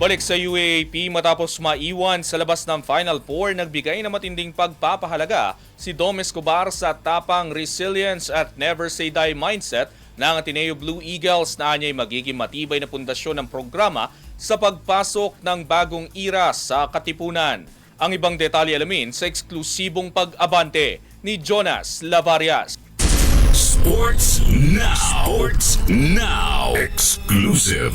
Balik sa UAAP matapos maiwan sa labas ng Final Four, nagbigay na matinding pagpapahalaga si Dom Escobar sa tapang resilience at never say die mindset ng Ateneo Blue Eagles na anya'y magiging matibay na pundasyon ng programa sa pagpasok ng bagong era sa Katipunan. Ang ibang detalye alamin sa eksklusibong pag-abante ni Jonas Lavarias. Sports Now. Sports Now. Exclusive.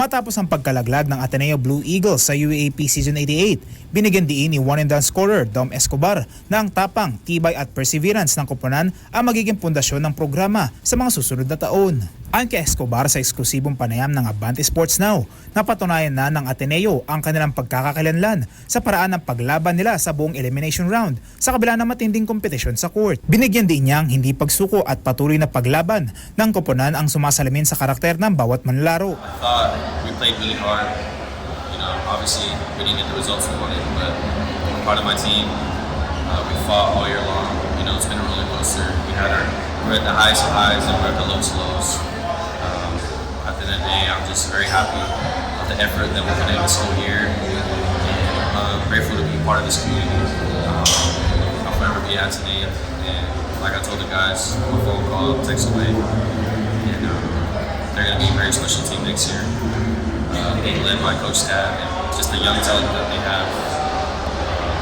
Matapos ang pagkalaglag ng Ateneo Blue Eagles sa UAAP Season 88, binigyan diin ni one and done scorer Dom Escobar na ang tapang, tibay at perseverance ng koponan ang magiging pundasyon ng programa sa mga susunod na taon. Ayon kay Escobar sa eksklusibong panayam ng Abante Sports Now, napatunayan na ng Ateneo ang kanilang pagkakakilanlan sa paraan ng paglaban nila sa buong elimination round sa kabila ng matinding kompetisyon sa court. Binigyan din niya ang hindi pagsuko at patuloy na paglaban ng koponan ang sumasalamin sa karakter ng bawat manlalaro. thought we played really hard. You know, obviously we didn't get the results we wanted, but I'm proud of my team. Uh, we fought all year long. You know, it's been a roller coaster. We had our, we're at the highest of highs and we're at the lowest of lows. Um, at the end of the day, I'm just very happy with the effort that we put in this whole year. And uh, grateful to be part of this community. Um, I'll forever be at today. And like I told the guys, I'm a phone call, text away. And um, they're going to be a very special team next year. Uh, being led by Coach Tab and just the young talent that they have.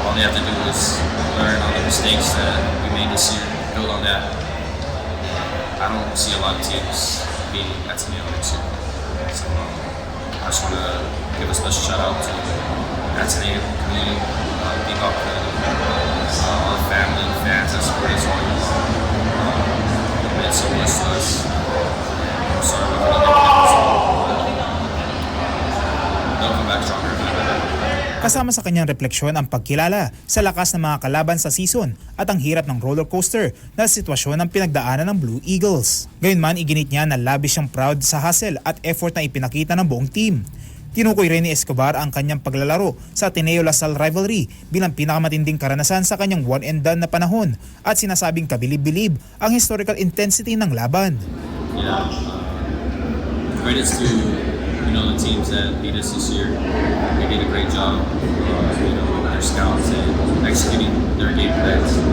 All they have to do is learn on the mistakes that we made this year, build on that. I don't see a lot of teams being at Teneo next year. So um, I just want to give a special shout out to Ateneo community, uh, Big Up community, Kasama sa kanyang refleksyon ang pagkilala sa lakas ng mga kalaban sa season at ang hirap ng roller coaster na sitwasyon ng pinagdaanan ng Blue Eagles. Gayunman, iginit niya na labis siyang proud sa hustle at effort na ipinakita ng buong team. Tinukoy rin ni Escobar ang kanyang paglalaro sa Ateneo Lasal rivalry bilang pinakamatinding karanasan sa kanyang one and done na panahon at sinasabing kabilib-bilib ang historical intensity ng laban. yeah, credits to you know the teams that beat us this year. They did a great job. Uh, you know their scouts and executing their game plans. Uh,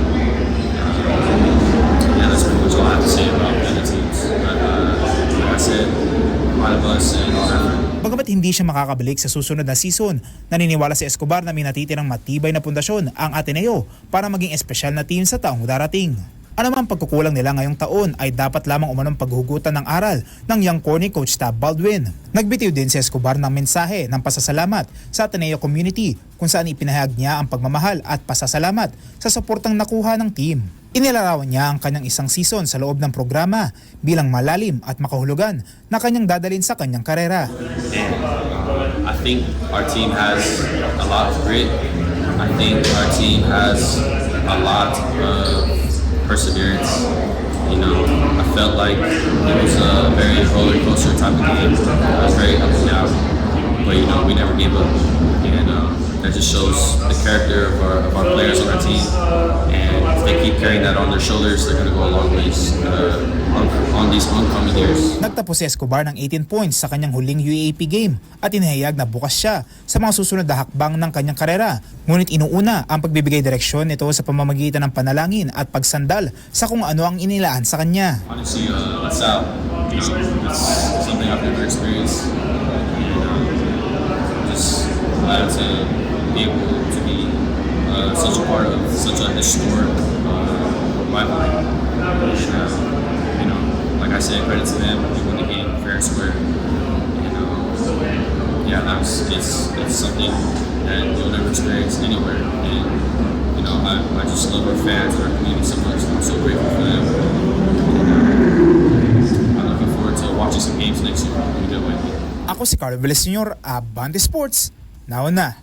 yeah, that's pretty much all I have to say about the other teams. But uh, like I said, proud of us and effort. Bagamat hindi siya makakabalik sa susunod na season, naniniwala si Escobar na may natitirang matibay na pundasyon ang Ateneo para maging espesyal na team sa taong darating. Man pagkukulang nila ngayong taon ay dapat lamang umanong paghugutan ng aral ng young corny coach Tab Baldwin. Nagbitiw din si Escobar ng mensahe ng pasasalamat sa Ateneo community kung saan ipinahayag niya ang pagmamahal at pasasalamat sa suportang nakuha ng team. Inilarawan niya ang kanyang isang season sa loob ng programa bilang malalim at makahulugan na kanyang dadalin sa kanyang karera. I think our team has a lot of grit. I think our team has a lot of perseverance. You know, I felt like it was a very roller coaster type of game. I was very up and down, but you know, we never gave up, and uh, that just shows the character of our, of our players on our team. They keep carrying that on their shoulders, they're going to go a long ways uh, on, on these oncoming years. Nagtapos si Escobar ng 18 points sa kanyang huling UAAP game at inihayag na bukas siya sa mga susunod na hakbang ng kanyang karera. Ngunit inuuna ang pagbibigay direksyon nito sa pamamagitan ng panalangin at pagsandal sa kung ano ang inilaan sa kanya. Honestly, uh, that's out. You know, something I've never experienced. And um, just glad to be able to be uh, such a part of such a historic I said, credit to them. We won the game fair and square. And um, yeah, that's it's it's something that you'll never experience anywhere. And you know, I, I just love our fans and our community so much. I'm so grateful for them. I'm looking forward to watching some games next year. We do it. Ako si Carlo Villaseñor, Abante Sports. Now na.